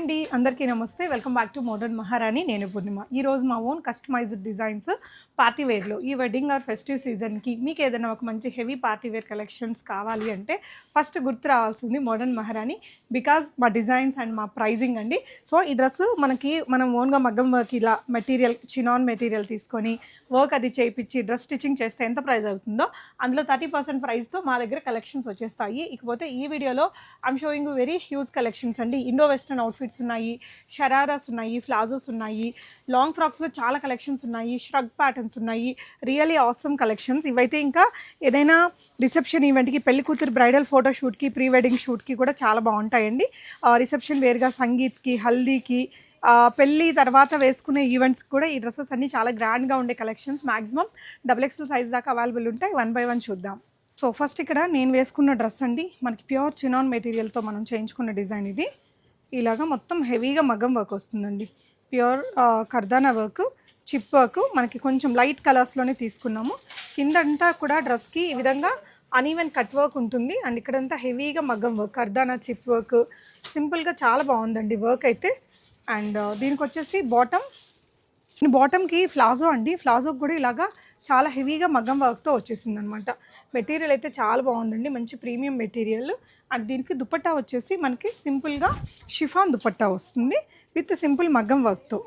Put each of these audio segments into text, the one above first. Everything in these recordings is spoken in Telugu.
అండి అందరికీ నమస్తే. వెల్కమ్ బ్యాక్ టు మోడర్న్ మహారాణి. నేను పూర్ణిమ. ఈ రోజు మా ఓన్ కస్టమైజ్డ్ డిజైన్స్ పార్టీ వేర్లో ఈ వెడ్డింగ్ ఆర్ ఫెస్టివ్ సీజన్కి మీకు ఏదైనా ఒక మంచి హెవీ పార్టీ వేర్ కలెక్షన్స్ కావాలి అంటే ఫస్ట్ గుర్తు రావాల్సింది మోడర్న్ మహారాణి బికాజ్ మా డిజైన్స్ అండ్ మా ప్రైజింగ్ అండి. సో ఈ డ్రెస్ మనకి మనం ఓన్గా మగ్గం వర్క్ ఇలా మెటీరియల్ చినాన్ మెటీరియల్ తీసుకొని వర్క్ అది చేయించి డ్రెస్ స్టిచ్చింగ్ చేస్తే ఎంత ప్రైస్ అవుతుందో అందులో థర్టీ పర్సెంట్ ప్రైస్తో మా దగ్గర కలెక్షన్స్ వచ్చేస్తాయి. ఇకపోతే ఈ వీడియోలో I'm showing very huge collections అండి. ఇండో వెస్టర్న్ జాకెట్స్ ఉన్నాయి షరారాస్ ఉన్నాయి ఫ్లాజోస్ ఉన్నాయి లాంగ్ ఫ్రాక్స్లో చాలా కలెక్షన్స్ ఉన్నాయి ష్రగ్ ప్యాటర్న్స్ ఉన్నాయి రియలీ ఆసమ్ కలెక్షన్స్. ఇవైతే ఇంకా ఏదైనా రిసెప్షన్ ఈవెంట్కి పెళ్ళి కూతురు బ్రైడల్ ఫోటో షూట్కి ప్రీ వెడ్డింగ్ షూట్కి కూడా చాలా బాగుంటాయండి. రిసెప్షన్ వేరుగా సంగీత్కి హల్దీకి పెళ్ళి తర్వాత వేసుకునే ఈవెంట్స్ కూడా ఈ డ్రెస్సెస్ అన్ని చాలా గ్రాండ్గా ఉండే collections. Maximum double XL size దాకా అవైలబుల్ ఉంటాయి. వన్ బై వన్ చూద్దాం. సో ఫస్ట్ ఇక్కడ నేను వేసుకున్న డ్రెస్ అండి. మనకి ప్యూర్ చినాన్ మెటీరియల్తో మనం చేయించుకున్న డిజైన్ ఇది. ఇలాగా మొత్తం హెవీగా మగ్గం వర్క్ వస్తుందండి. ప్యూర్ కర్దానా వర్క్ చిప్ వర్క్ మనకి కొంచెం లైట్ కలర్స్లోనే తీసుకున్నాము. కిందంతా కూడా డ్రెస్కి ఈ విధంగా అన్ఈవెన్ కట్ వర్క్ ఉంటుంది. అండ్ ఇక్కడంతా హెవీగా మగ్గం వర్క్ కర్దానా చిప్ వర్క్ సింపుల్గా చాలా బాగుందండి వర్క్ అయితే. అండ్ దీనికి వచ్చేసి బాటమ్ బాటమ్కి ఫ్లాజో అండి. ఫ్లాజోకి కూడా ఇలాగా చాలా హెవీగా మగ్గం వర్క్తో వచ్చేసింది అనమాట మెటీరియల్ అయితే చాలా బాగుందండి. మంచి ప్రీమియం మెటీరియల్. అండ్ దీనికి దుపట్టా వచ్చేసి మనకి సింపుల్గా షిఫాన్ దుపట్టా వస్తుంది. విత్ సింపుల్ మగ్గం వర్క్తో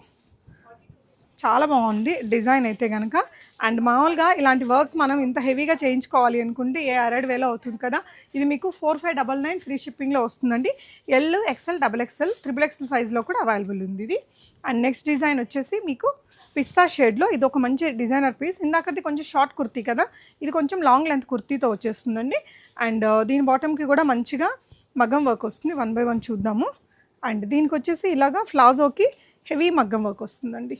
చాలా బాగుంది డిజైన్ అయితే కనుక అండ్ మామూలుగా ఇలాంటి వర్క్స్ మనం ఇంత హెవీగా చేయించుకోవాలి అనుకుంటే ఏ అరడ్ వేలో అవుతుంది కదా. ఇది మీకు four five double nine free షిప్పింగ్లో వస్తుందండి. L XL double XL triple XL సైజ్లో కూడా అవైలబుల్ ఉంది ఇది. అండ్ నెక్స్ట్ డిజైన్ వచ్చేసి మీకు పిస్తా షేడ్లో ఇది ఒక మంచి డిజైనర్ పీస్. ఇందాకది కొంచెం షార్ట్ కుర్తీ కదా? ఇది కొంచెం లాంగ్ లెంత్ కుర్తీతో వచ్చేస్తుందండి. అండ్ uh, దీని బాటమ్కి కూడా మంచిగా మగ్గం వర్క్ వస్తుంది. వన్ బై వన్ చూద్దాము. అండ్ దీనికి వచ్చేసి ఇలాగా ఫ్లాజోకి హెవీ మగ్గం వర్క్ వస్తుందండి.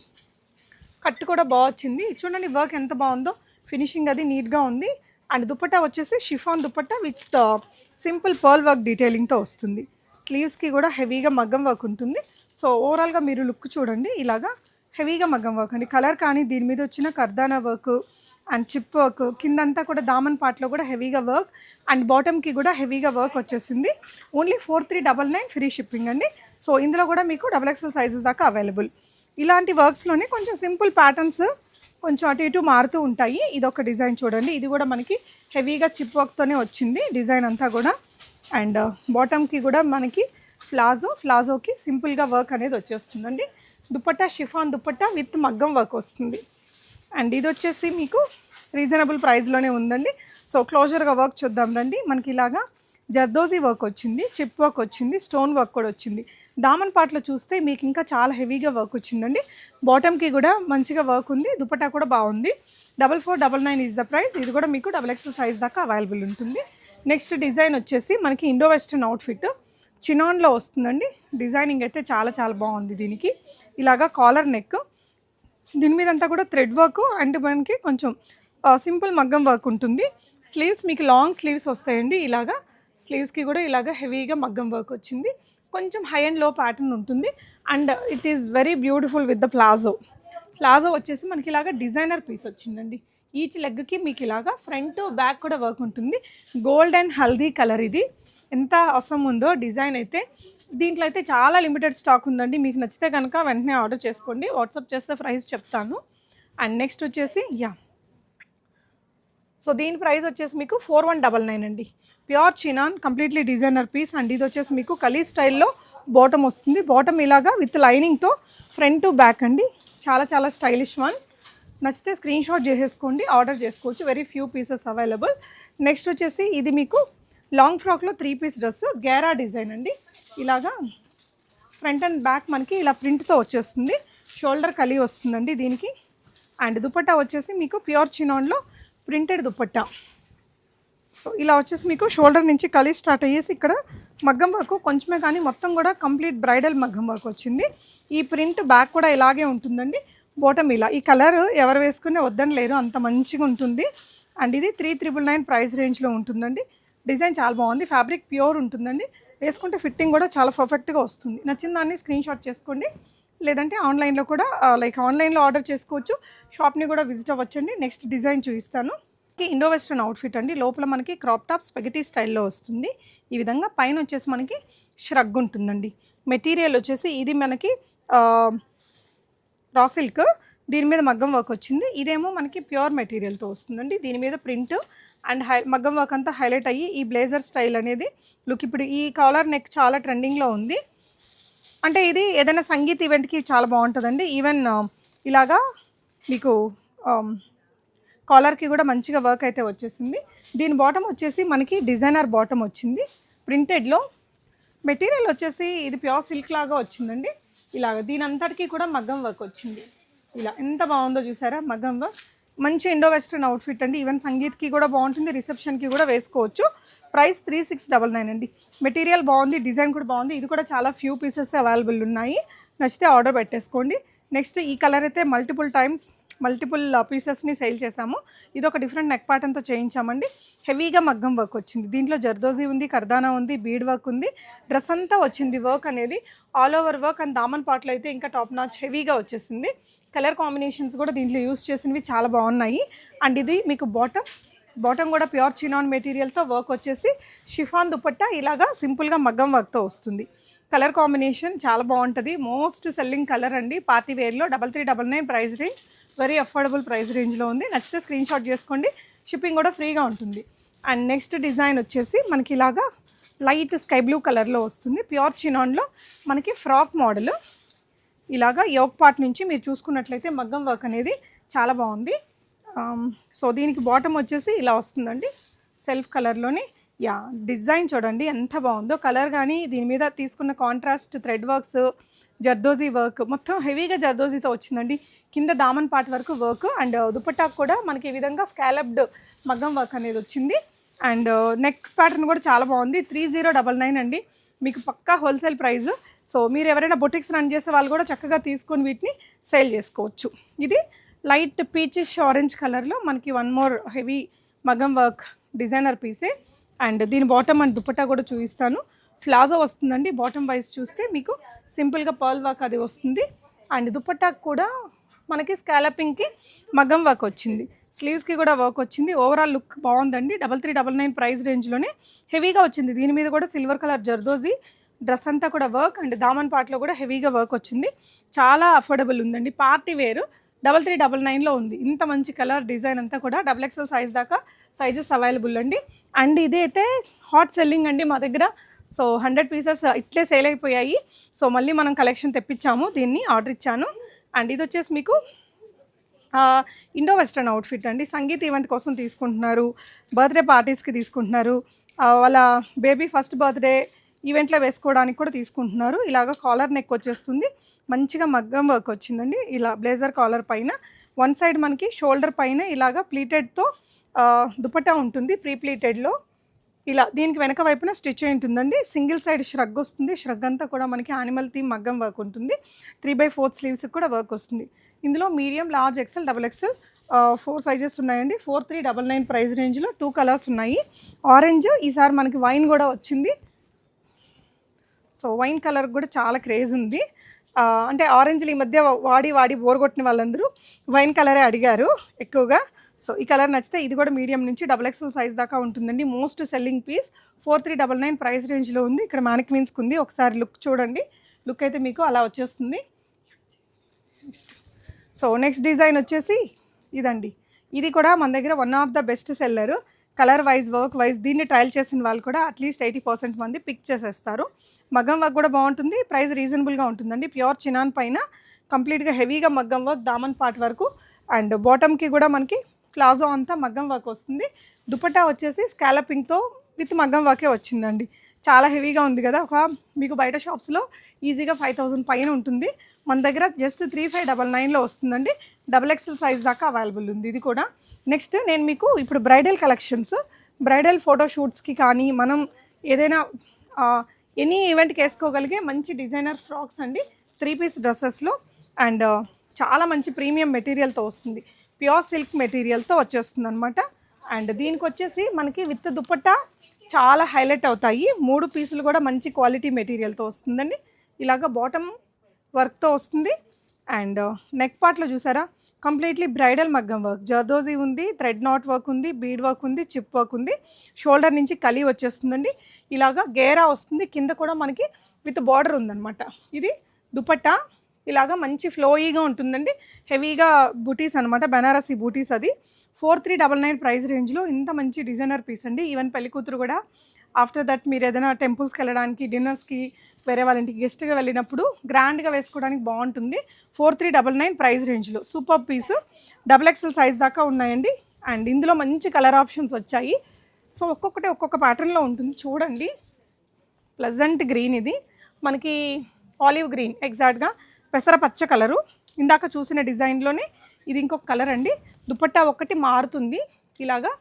కట్ కూడా బాగా వచ్చింది. చూడండి వర్క్ ఎంత బాగుందో. ఫినిషింగ్ అది నీట్గా ఉంది. అండ్ దుపట్టా వచ్చేసి chiffon dupatta with uh, simple pearl work డీటెయిలింగ్తో వస్తుంది. స్లీవ్స్కి కూడా హెవీగా మగ్గం వర్క్ ఉంటుంది. సో ఓవరాల్గా మీరు లుక్ చూడండి. ఇలాగా హెవీగా మగ్గం వర్క్ అండి కలర్ కానీ దీని మీద వచ్చిన కర్దానా వర్క్ అండ్ చిప్ వర్క్ కిందంతా కూడా దామన్ పార్ట్లో కూడా హెవీగా వర్క్ అండ్ బాటమ్కి కూడా హెవీగా వర్క్ వచ్చేసింది. Only four three double nine free shipping అండి. సో ఇందులో కూడా మీకు డబల్ ఎక్స్ఎల్ సైజెస్ దాకా అవైలబుల్ ఇలాంటి వర్క్స్లోనే కొంచెం సింపుల్ ప్యాటర్న్స్ కొంచెం అటు ఇటు మారుతూ ఉంటాయి. ఇది ఒక డిజైన్ చూడండి. ఇది కూడా మనకి హెవీగా చిప్ వర్క్తోనే వచ్చింది డిజైన్ అంతా కూడా. అండ్ బాటమ్కి uh, కూడా మనకి ఫ్లాజో ఫ్లాజోకి సింపుల్గా వర్క్ అనేది వచ్చేస్తుందండి. దుపట్టా షిఫాన్ దుపట్టా విత్ మగ్గం వర్క్ వస్తుంది. అండ్ ఇది వచ్చేసి మీకు రీజనబుల్ ప్రైస్లోనే ఉందండి. సో క్లోజర్గా వర్క్ చూద్దాం రండి. మనకి ఇలాగా జర్దోజీ వర్క్ వచ్చింది చిప్ వర్క్ వచ్చింది స్టోన్ వర్క్ కూడా వచ్చింది. దామన్ పాటలో చూస్తే మీకు ఇంకా చాలా హెవీగా వర్క్ వచ్చిందండి. బాటమ్కి కూడా మంచిగా వర్క్ ఉంది దుపట్టా కూడా బాగుంది. Double four double nine is the price ఇది కూడా మీకు డబల్ ఎక్స్ సైజ్ దాకా అవైలబుల్ ఉంటుంది. నెక్స్ట్ డిజైన్ వచ్చేసి మనకి ఇండో వెస్టర్న్ అవుట్ఫిట్ చినాన్లో వస్తుందండి. డిజైనింగ్ అయితే చాలా చాలా బాగుంది దీనికి. ఇలాగా కాలర్ నెక్. దీని మీద అంతా కూడా థ్రెడ్ వర్క్ అండ్ మనకి కొంచెం సింపుల్ మగ్గం వర్క్ ఉంటుంది. స్లీవ్స్ మీకు లాంగ్ స్లీవ్స్ వస్తాయండి ఇలాగా. స్లీవ్స్కి కూడా ఇలాగా హెవీగా మగ్గం వర్క్ వచ్చింది. కొంచెం హై అండ్లో ప్యాటర్న్ ఉంటుంది. And it is very beautiful with the palazzo. Palazzo వచ్చేసి మనకి ఇలాగా డిజైనర్ పీస్ వచ్చిందండి. ఈచ్ లెగ్కి మీకు ఇలాగా ఫ్రంట్ బ్యాక్ కూడా వర్క్ ఉంటుంది. గోల్డ్ అండ్ హల్దీ కలర్ ఇది. ఎంత అవసరం ఉందో డిజైన్ అయితే దీంట్లో అయితే చాలా లిమిటెడ్ స్టాక్ ఉందండి. మీకు నచ్చితే కనుక వెంటనే ఆర్డర్ చేసుకోండి. వాట్సాప్ చేస్తే ప్రైస్ చెప్తాను. అండ్ నెక్స్ట్ వచ్చేసి యా. సో దీని ప్రైస్ వచ్చేసి మీకు ఫోర్ వన్ డబల్ నైన్ అండి. Pure chinon completely designer piece. And ఇది వచ్చేసి మీకు కలీ స్టైల్లో బాటమ్ వస్తుంది. బాటమ్ ఇలాగా విత్ లైనింగ్తో ఫ్రంట్ టు బ్యాక్ అండి. చాలా చాలా స్టైలిష్ వన్. నచ్చితే స్క్రీన్ షాట్ చేసేసుకోండి. ఆర్డర్ చేసుకోవచ్చు. Very few pieces available next వచ్చేసి ఇది మీకు లాంగ్ ఫ్రాక్లో త్రీ పీస్ డ్రెస్ గేరా డిజైన్ అండి. ఇలాగా ఫ్రంట్ అండ్ బ్యాక్ మనకి ఇలా ప్రింట్తో వచ్చేస్తుంది. షోల్డర్ కలిగి వస్తుందండి దీనికి. అండ్ దుపట్టా వచ్చేసి మీకు ప్యూర్ చినాన్లో ప్రింటెడ్ దుపట్టా. సో ఇలా వచ్చేసి మీకు షోల్డర్ నుంచి కలి స్టార్ట్ అయ్యేసి ఇక్కడ మగ్గం వర్క్ కొంచెమే కానీ మొత్తం కూడా కంప్లీట్ బ్రైడల్ మగ్గం వర్క్ వచ్చింది. ఈ ప్రింట్ బ్యాక్ కూడా ఇలాగే ఉంటుందండి. బాటమ్ ఇలా. ఈ కలర్ ఎవరు వేసుకునే వద్దని లేరు అంత మంచిగా ఉంటుంది. అండ్ ఇది త్రీ త్రిబుల్ నైన్ ప్రైస్ రేంజ్లో ఉంటుందండి. డిజైన్ చాలా బాగుంది. ఫ్యాబ్రిక్ ప్యూర్ ఉంటుందండి. వేసుకుంటే ఫిట్టింగ్ కూడా చాలా పర్ఫెక్ట్గా వస్తుంది. నచ్చిన దాన్ని స్క్రీన్ షాట్ చేసుకోండి. లేదంటే ఆన్లైన్లో కూడా లైక్ ఆన్లైన్లో ఆర్డర్ చేసుకోవచ్చు. షాప్ని కూడా విజిట్ అవ్వచ్చండి. నెక్స్ట్ డిజైన్ చూపిస్తాను. ఇండో వెస్ట్రన్ అవుట్ఫిట్ అండి. లోపల మనకి క్రాప్ టాప్ స్పెగటీ స్టైల్లో వస్తుంది. ఈ విధంగా పైన వచ్చేసి మనకి ష్రగ్ ఉంటుందండి. మెటీరియల్ వచ్చేసి ఇది మనకి రా సిల్క్ దీని మీద మగ్గం వర్క్ వచ్చింది. ఇదేమో మనకి ప్యూర్ మెటీరియల్తో వస్తుందండి. దీని మీద ప్రింట్ అండ్ హై మగ్గం వర్క్ అంతా హైలైట్ అయ్యి ఈ బ్లేజర్ స్టైల్ అనేది లుక్ ఇప్పుడు ఈ కాలర్ నెక్ చాలా ట్రెండింగ్లో ఉంది. అంటే ఇది ఏదైనా సంగీత్ ఈవెంట్కి చాలా బాగుంటుందండి. ఈవెన్ ఇలాగా మీకు కాలర్కి కూడా మంచిగా వర్క్ అయితే వచ్చేసింది. దీని బాటమ్ వచ్చేసి మనకి డిజైనర్ బాటమ్ వచ్చింది. ప్రింటెడ్లో మెటీరియల్ వచ్చేసి ఇది ప్యూర్ సిల్క్ లాగా వచ్చిందండి. ఇలాగ దీని అంతటికీ కూడా మగ్గం వర్క్ వచ్చింది. ఇలా ఎంత బాగుందో చూసారా? మగ్గం. మంచి ఇండో వెస్ట్రన్ అవుట్ఫిట్ అండి. ఈవెన్ సంగీత్కి కూడా బాగుంటుంది రిసెప్షన్కి కూడా వేసుకోవచ్చు. Price three six double nine అండి. మెటీరియల్ బాగుంది డిజైన్ కూడా బాగుంది. ఇది కూడా చాలా ఫ్యూ పీసెస్ అవైలబుల్ ఉన్నాయి. నచ్చితే ఆర్డర్ పెట్టేసుకోండి. నెక్స్ట్ ఈ కలర్ అయితే మల్టిపుల్ టైమ్స్ మల్టిపుల్ పీసెస్ని సేల్ చేసాము ఇది ఒక డిఫరెంట్ నెక్ ప్యాటర్న్తో చేయించామండి. హెవీగా మగ్గం వర్క్ వచ్చింది. దీంట్లో జర్దోజీ ఉంది కర్దానా ఉంది బీడ్ వర్క్ ఉంది. డ్రెస్ అంతా వచ్చింది వర్క్ అనేది. ఆల్ ఓవర్ వర్క్ అండ్ దామన్ పాటలు అయితే ఇంకా టాప్ నాచ్ హెవీగా వచ్చేసింది. కలర్ కాంబినేషన్స్ కూడా దీంట్లో యూస్ చేసినవి చాలా బాగున్నాయి. అండ్ ఇది మీకు బాటమ్ బాటమ్ కూడా ప్యూర్ చినాన్ మెటీరియల్తో వర్క్ వచ్చేసి షిఫాన్ దుపట్టా ఇలాగా సింపుల్గా మగ్గం వర్క్తో వస్తుంది. కలర్ కాంబినేషన్ చాలా బాగుంటుంది. మోస్ట్ సెల్లింగ్ కలర్ అండి. Party వేర్లో double three double nine price range very affordable price రేంజ్లో ఉంది. నచ్చితే స్క్రీన్ షాట్ చేసుకోండి. షిప్పింగ్ కూడా ఫ్రీగా ఉంటుంది. అండ్ నెక్స్ట్ డిజైన్ వచ్చేసి మనకి ఇలాగా లైట్ స్కై బ్లూ కలర్లో వస్తుంది. ప్యూర్ చినాన్లో మనకి ఫ్రాక్ మోడల్ ఇలాగా యోక్ పార్ట్ నుంచి మీరు చూసుకున్నట్లయితే మగ్గం వర్క్ అనేది చాలా బాగుంది. Um, సో దీనికి బాటమ్ వచ్చేసి ఇలా వస్తుందండి. సెల్ఫ్ కలర్లోని యా డిజైన్ చూడండి ఎంత బాగుందో. కలర్ కానీ దీని మీద తీసుకున్న contrast thread works zardozi work మొత్తం హెవీగా జర్దోజీతో వచ్చిందండి. కింద దామన్ పార్ట్ వరకు వర్క్ అండ్ uh, దుపట్టాకు కూడా మనకి ఈ విధంగా స్కాలప్డ్ మగ్గం వర్క్ అనేది వచ్చింది. అండ్ నెక్ ప్యాటర్న్ కూడా చాలా బాగుంది. త్రీ జీరో డబల్ నైన్ అండి. మీకు పక్కా హోల్సేల్ ప్రైస్ సో మీరు ఎవరైనా బొటిక్స్ రన్ చేసే వాళ్ళు కూడా చక్కగా తీసుకొని వీటిని సేల్ చేసుకోవచ్చు. ఇది లైట్ పీచిష్ ఆరెంజ్ కలర్లో మనకి వన్ మోర్ హెవీ మగం వర్క్ డిజైనర్ పీసే. అండ్ దీని బాటమ్ అండ్ దుపట్టా కూడా చూపిస్తాను. ప్లాజో వస్తుందండి. బాటమ్ వైజ్ చూస్తే మీకు సింపుల్గా పర్ల్ వర్క్ అది వస్తుంది. అండ్ దుపట్టాకు కూడా మనకి స్కాలపింగ్కి మగ్గం వర్క్ వచ్చింది. స్లీవ్స్కి కూడా వర్క్ వచ్చింది. ఓవరాల్ లుక్ బాగుందండి. Double three double nine price రేంజ్లోనే హెవీగా వచ్చింది. దీని మీద కూడా సిల్వర్ కలర్ జర్దోజీ డ్రెస్ అంతా కూడా వర్క్ అండ్ దామన్ పార్ట్లో కూడా హెవీగా వర్క్ వచ్చింది. చాలా అఫోర్డబుల్ ఉందండి. పార్టీ వేరు. డబల్ త్రీ డబల్ నైన్లో ఉంది. ఇంత మంచి కలర్ డిజైన్ అంతా కూడా డబల్ ఎక్స్ఎల్ సైజ్ దాకా సైజెస్ అవైలబుల్ అండి. అండ్ ఇది అయితే హాట్ సెల్లింగ్ అండి మా దగ్గర. సో హండ్రెడ్ పీసెస్ ఇట్లే సేల్ అయిపోయాయి. సో మళ్ళీ మనం కలెక్షన్ తెప్పించాము. దీన్ని ఆర్డర్ ఇచ్చాను. అండ్ ఇది వచ్చేసి మీకు ఇండో వెస్ట్రన్ అవుట్ఫిట్ అండి. సంగీత్ ఈవెంట్ కోసం తీసుకుంటున్నారు. బర్త్డే పార్టీస్కి తీసుకుంటున్నారు. వాళ్ళ బేబీ ఫస్ట్ బర్త్డే ఈవెంట్లో వేసుకోవడానికి కూడా తీసుకుంటున్నారు. ఇలాగ కాలర్ నెక్ వచ్చేస్తుంది. మంచిగా మగ్గం వర్క్ వచ్చిందండి. ఇలా బ్లేజర్ కాలర్ పైన. వన్ సైడ్ మనకి షోల్డర్ పైన ఇలాగ ప్లీటెడ్తో దుపట్టా ఉంటుంది ప్రీ ప్లీటెడ్లో ఇలా దీనికి వెనక వైపున స్టిచ్ అయి ఉంటుందండి సింగిల్ సైడ్ ష్రగ్ వస్తుంది. ష్రగ్ అంతా కూడా మనకి యానిమల్ థీమ్ మగ్గం వర్క్ ఉంటుంది. త్రీ బై ఫోర్త్ స్లీవ్స్కి కూడా వర్క్ వస్తుంది. ఇందులో medium large XL double XL four sizes ఉన్నాయండి. Four three double nine price రేంజ్లో టూ కలర్స్ ఉన్నాయి. ఆరెంజ్ ఈసారి మనకి వైన్ కూడా వచ్చింది. సో వైన్ కలర్ కూడా చాలా క్రేజ్ ఉంది. అంటే ఆరెంజ్లు ఈ మధ్య వాడి వాడి బోర్ కొట్టిన వాళ్ళందరూ వైన్ కలరే అడిగారు ఎక్కువగా. సో ఈ కలర్ నచ్చితే ఇది కూడా మీడియం నుంచి డబల్ ఎక్స్ఎల్ సైజ్ దాకా ఉంటుందండి. Most selling piece four three double nine price రేంజ్లో ఉంది. ఇక్కడ మ్యానిక్వీన్స్కి ఉంది. ఒకసారి లుక్ చూడండి. లుక్ అయితే మీకు అలా వచ్చేస్తుంది. సో నెక్స్ట్ డిజైన్ వచ్చేసి ఇదండి. ఇది కూడా మన దగ్గర one of the best seller. Colour wise work wise దీన్ని ట్రయల్ చేసిన వాళ్ళు కూడా అట్లీస్ట్ ఎయిటీ పర్సెంట్ మంది పిక్ చేసేస్తారు. మగ్గం వర్క్ కూడా బాగుంటుంది. ప్రైస్ రీజనబుల్గా ఉంటుందండి. ప్యూర్ చినాన్ పైన కంప్లీట్గా హెవీగా మగ్గం వర్క్ దామన్ పార్ట్ వరకు అండ్ బాటమ్కి కూడా మనకి ప్లాజో అంతా మగ్గం వర్క్ వస్తుంది. దుపట్టా వచ్చేసి స్కాలపింగ్తో విత్ మగ్గం వర్కే వచ్చిందండి. చాలా హెవీగా ఉంది కదా. ఒక మీకు బయట షాప్స్లో ఈజీగా ఫైవ్ థౌజండ్ పైన ఉంటుంది. మన దగ్గర జస్ట్ త్రీ ఫైవ్ డబల్ నైన్లో వస్తుందండి. డబల్ ఎక్స్ఎల్ సైజ్ దాకా అవైలబుల్ ఉంది ఇది కూడా. నెక్స్ట్ నేను మీకు ఇప్పుడు బ్రైడల్ కలెక్షన్స్ బ్రైడల్ ఫోటో షూట్స్కి కానీ మనం ఏదైనా ఎనీ ఈవెంట్కి వేసుకోగలిగే మంచి డిజైనర్ ఫ్రాక్స్ అండి. త్రీ పీస్ డ్రెస్సెస్లో అండ్ చాలా మంచి ప్రీమియం మెటీరియల్తో వస్తుంది. ప్యూర్ సిల్క్ మెటీరియల్తో వచ్చేస్తుంది అనమాట అండ్ దీనికి వచ్చేసి మనకి విత్ దుపట్టా చాలా హైలైట్ అవుతాయి. మూడు పీసులు కూడా మంచి క్వాలిటీ మెటీరియల్తో వస్తుందండి. ఇలాగ బాటమ్ వర్క్తో వస్తుంది. అండ్ uh, నెక్ పార్ట్లో చూసారా? కంప్లీట్లీ బ్రైడల్ మగ్గం వర్క్ జర్దోజీ ఉంది థ్రెడ్ నాట్ వర్క్ ఉంది బీడ్ వర్క్ ఉంది చిప్ వర్క్ ఉంది. షోల్డర్ నుంచి కలి వచ్చేస్తుందండి. ఇలాగా గేరా వస్తుంది. కింద కూడా మనకి విత్ బార్డర్ ఉందన్నమాట. ఇది దుపట్టా. ఇలాగా మంచి ఫ్లోయీగా ఉంటుందండి. హెవీగా బూటీస్ అనమాట బెనారసీ బూటీస్ అది. Four three double nine price రేంజ్లో ఇంత మంచి డిజైనర్ పీస్ అండి. ఈవెన్ పెళ్ళి కూతురు కూడా ఆఫ్టర్ దట్ మీరు ఏదైనా టెంపుల్స్కి వెళ్ళడానికి డిన్నర్స్కి వేరే వాళ్ళ ఇంటికి గెస్ట్గా వెళ్ళినప్పుడు గ్రాండ్గా వేసుకోవడానికి బాగుంటుంది. Four three double nine price రేంజ్లో super piece double XL size దాకా ఉన్నాయండి. అండ్ ఇందులో మంచి కలర్ ఆప్షన్స్ వచ్చాయి. సో ఒక్కొక్కటి ఒక్కొక్క ప్యాటర్న్లో ఉంటుంది. చూడండి. ప్లజెంట్ గ్రీన్ ఇది. మనకి ఆలివ్ గ్రీన్ ఎగ్జాక్ట్గా పెసర పచ్చ కలరు ఇందాక చూసిన డిజైన్లోనే ఇది ఇంకొక కలర్ అండి. దుపట్టా ఒకటి మారుతుంది. ఇలాగా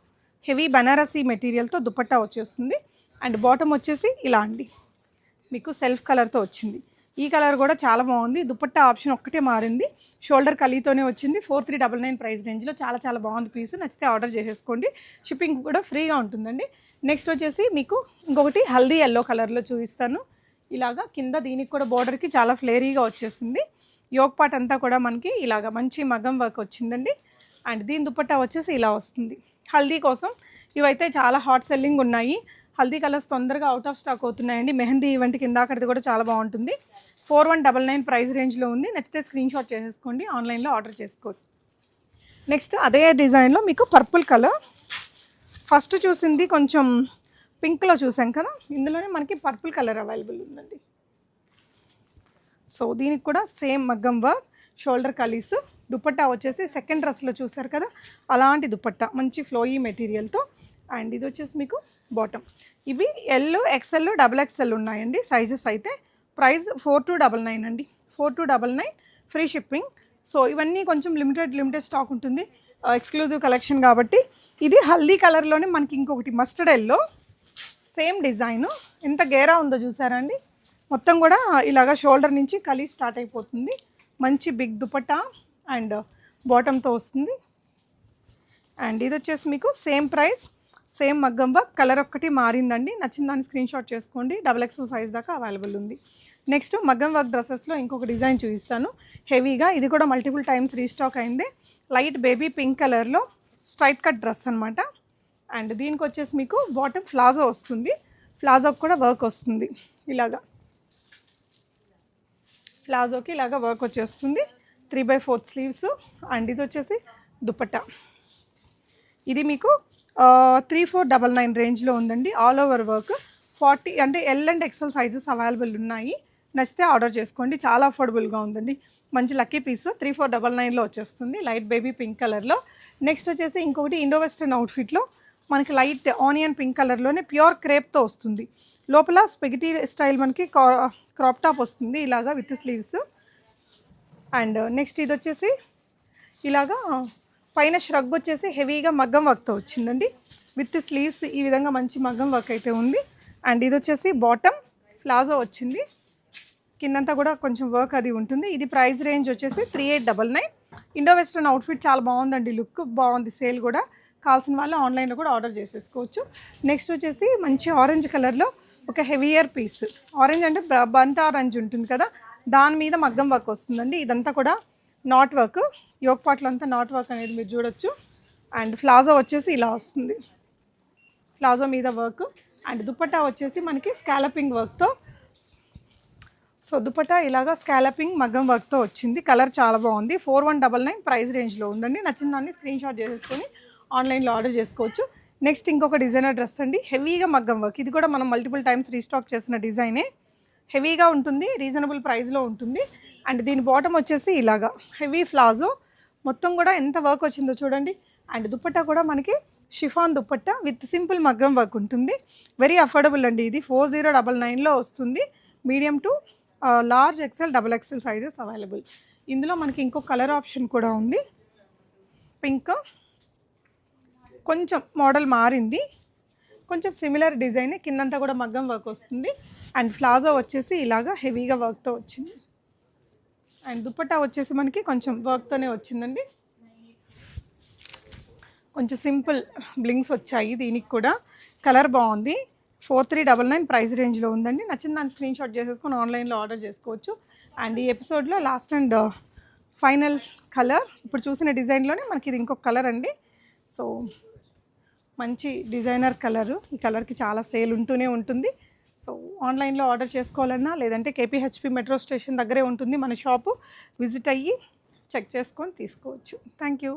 హెవీ బనారసీ మెటీరియల్తో దుపట్టా వచ్చేస్తుంది. అండ్ బాటమ్ వచ్చేసి ఇలా అండి. మీకు సెల్ఫ్ కలర్తో వచ్చింది. ఈ కలర్ కూడా చాలా బాగుంది. దుపట్టా ఆప్షన్ ఒక్కటే మారింది. షోల్డర్ కలీతోనే వచ్చింది. Four three double nine price రేంజ్లో చాలా చాలా బాగుంది పీస్ నచ్చితే ఆర్డర్ చేసేసుకోండి. షిప్పింగ్ కూడా ఫ్రీగా ఉంటుందండి. నెక్స్ట్ వచ్చేసి మీకు ఇంకొకటి హల్దీ ఎల్లో కలర్లో చూపిస్తాను. ఇలాగా కింద దీనికి కూడా బోర్డర్కి చాలా ఫ్లేరీగా వచ్చేసింది. యోగ్ పాట్ అంతా కూడా మనకి ఇలాగ మంచి మగం వర్క్ వచ్చిందండి. అండ్ దీని దుపట్టా వచ్చేసి ఇలా వస్తుంది. హల్దీ కోసం ఇవైతే చాలా హాట్ సెల్లింగ్ ఉన్నాయి. హల్దీ కలర్స్ తొందరగా అవుట్ ఆఫ్ స్టాక్ అవుతున్నాయండి. మెహందీ ఈవెంట్ కింద అక్కడిది కూడా చాలా బాగుంటుంది. Four one double nine price రేంజ్లో ఉంది. నచ్చితే స్క్రీన్ షాట్ చేసేసుకోండి. ఆన్లైన్లో ఆర్డర్ చేసుకోవచ్చు. నెక్స్ట్ అదే డిజైన్లో మీకు పర్పుల్ కలర్ ఫస్ట్ చూసింది కొంచెం పింక్లో చూసాం కదా. ఇందులోనే మనకి పర్పుల్ కలర్ అవైలబుల్ ఉందండి. సో దీనికి కూడా సేమ్ మగ్గం వర్క్ షోల్డర్ కలీస్ దుపట్టా వచ్చేసి సెకండ్ డ్రెస్లో చూసారు కదా. అలాంటి దుపట్టా. మంచి ఫ్లోయీ మెటీరియల్తో అండ్ ఇది వచ్చేసి మీకు బాటమ్ ఇవి ఎల్ ఎక్సెల్ డబుల్ ఎక్సెల్ ఉన్నాయండి. సైజెస్ అయితే price four two double nine అండి. Four two double nine free shipping so ఇవన్నీ కొంచెం లిమిటెడ్ లిమిటెడ్ స్టాక్ ఉంటుంది. Uh, ఎక్స్క్లూజివ్ కలెక్షన్ కాబట్టి ఇది హల్దీ కలర్లోనే మనకి ఇంకొకటి మస్టర్డ్ ఎల్లో సేమ్ డిజైన్ ఎంత గేరా ఉందో చూసారా అండి? మొత్తం కూడా ఇలాగా షోల్డర్ నుంచి కలీ స్టార్ట్ అయిపోతుంది. మంచి బిగ్ దుపట్టా అండ్ బాటంతో వస్తుంది. అండ్ ఇది వచ్చేసి మీకు సేమ్ ప్రైస్ సేమ్ మగ్గం వర్క్ కలర్ ఒక్కటి మారిందండి. నచ్చిన దాన్ని స్క్రీన్ షాట్ చేసుకోండి. డబల్ ఎక్స్ఎల్ సైజ్ దాకా అవైలబుల్ ఉంది. నెక్స్ట్ మగ్గం వర్క్ డ్రెస్సెస్లో ఇంకొక డిజైన్ చూపిస్తాను. హెవీగా ఇది కూడా మల్టిపుల్ టైమ్స్ రీస్టాక్ అయింది. లైట్ బేబీ పింక్ కలర్లో స్ట్రైట్ కట్ డ్రెస్ అనమాట అండ్ దీనికి వచ్చేసి మీకు బాటమ్ ఫ్లాజో వస్తుంది. ఫ్లాజోకి కూడా వర్క్ వస్తుంది ఇలాగా. ప్లాజోకి ఇలాగా వర్క్ వచ్చేస్తుంది. Three by fourth sleeves and ఇది వచ్చేసి దుపట్టా. ఇది మీకు త్రీ ఫోర్ డబల్ నైన్ రేంజ్లో ఉందండి. ఆల్ ఓవర్ వర్క్ ఫార్టీ అంటే L and XL sizes available ఉన్నాయి. నచ్చితే ఆర్డర్ చేసుకోండి. చాలా అఫోర్డబుల్గా ఉందండి. మంచి lucky piece three four double నైన్లో వచ్చేస్తుంది. లైట్ బేబీ పింక్ కలర్లో నెక్స్ట్ వచ్చేసి ఇంకొకటి ఇండో వెస్టర్న్ అవుట్ఫిట్లో మనకి లైట్ ఆనియన్ పింక్ కలర్లోనే ప్యూర్ క్రేప్తో వస్తుంది. లోపల స్పెగిటీ స్టైల్ మనకి క్రాప్ టాప్ వస్తుంది. ఇలాగా విత్ స్లీవ్స్ అండ్ నెక్స్ట్ ఇది వచ్చేసి ఇలాగా పైన ష్రగ్ వచ్చేసి హెవీగా మగ్గం వర్క్తో వచ్చిందండి. విత్ స్లీవ్స్ ఈ విధంగా మంచి మగ్గం వర్క్ అయితే ఉంది. అండ్ ఇది వచ్చేసి బాటమ్ ప్లాజో వచ్చింది. కిందంతా కూడా కొంచెం వర్క్ అది ఉంటుంది. ఇది ప్రైస్ రేంజ్ వచ్చేసి three eight double nine Indo western outfit చాలా బాగుందండి లుక్ బాగుంది సేల్ కూడా. కావాల్సిన వాళ్ళు ఆన్లైన్లో కూడా ఆర్డర్ చేసేసుకోవచ్చు. నెక్స్ట్ వచ్చేసి మంచి ఆరెంజ్ కలర్లో ఒక హెవీయర్ పీస్ ఆరెంజ్ అంటే బ- బంత ఆరెంజ్ ఉంటుంది కదా. దాని మీద మగ్గం వర్క్ వస్తుందండి. ఇదంతా కూడా నాట్ వర్క్ యోక్ పాటలు అంతా నాట్ వర్క్ అనేది మీరు చూడొచ్చు. అండ్ ప్లాజో వచ్చేసి ఇలా వస్తుంది. ప్లాజో మీద వర్క్. అండ్ దుపట్టా వచ్చేసి మనకి స్కాలపింగ్ వర్క్తో. సో దుపట్టా ఇలాగా స్కాలపింగ్ మగ్గం వర్క్తో వచ్చింది. కలర్ చాలా బాగుంది. Four one double nine price రేంజ్లో ఉందండి. నచ్చిన దాన్ని స్క్రీన్ షాట్ చేసేసుకొని ఆన్లైన్లో ఆర్డర్ చేసుకోవచ్చు. నెక్స్ట్ ఇంకొక డిజైనర్ డ్రెస్ అండి. హెవీగా మగ్గం వర్క్. ఇది కూడా మనం మల్టిపుల్ టైమ్స్ రీస్టాక్ చేసిన డిజైనే. హెవీగా ఉంటుంది రీజనబుల్ ప్రైస్లో ఉంటుంది. అండ్ దీని బాటమ్ వచ్చేసి ఇలాగా. హెవీ ఫ్లాజో మొత్తం కూడా ఎంత వర్క్ వచ్చిందో చూడండి. అండ్ దుప్పట్టా కూడా మనకి షిఫాన్ దుప్పట్ట విత్ సింపుల్ మగ్గం వర్క్ ఉంటుంది. వెరీ అఫోర్డబుల్ అండి ఇది. ఫోర్ జీరో డబల్ నైన్లో వస్తుంది. Medium to large XL double XL sizes available ఇందులో మనకి ఇంకో కలర్ ఆప్షన్ కూడా ఉంది. పింక్ కొంచెం మోడల్ మారింది. కొంచెం సిమిలర్ డిజైన్ కిందంతా కూడా మగ్గం వర్క్ వస్తుంది. అండ్ ప్లాజో వచ్చేసి ఇలాగా హెవీగా వర్క్తో వచ్చింది. అండ్ దుపట్టా వచ్చేసి మనకి కొంచెం వర్క్తోనే వచ్చిందండి. కొంచెం సింపుల్ బ్లింగ్స్ వచ్చాయి దీనికి కూడా. కలర్ బాగుంది. Four three double nine price రేంజ్లో ఉందండి. నచ్చిన దాన్ని స్క్రీన్ షాట్ చేసేసుకొని ఆన్లైన్లో ఆర్డర్ చేసుకోవచ్చు. అండ్ ఈ ఎపిసోడ్లో లాస్ట్ అండ్ ఫైనల్ కలర్ ఇప్పుడు చూసిన డిజైన్లోనే మనకి ఇది ఇంకొక కలర్ అండి. సో మంచి డిజైనర్ కలరు ఈ కలర్కి చాలా సేల్ ఉంటూనే ఉంటుంది. సో ఆన్లైన్లో ఆర్డర్ చేసుకోవాలన్నా లేదంటే కేపీహెచ్పి మెట్రో స్టేషన్ దగ్గరే ఉంటుంది మన షాపు. విజిట్ అయ్యి చెక్ చేసుకొని తీసుకోవచ్చు. Thank you.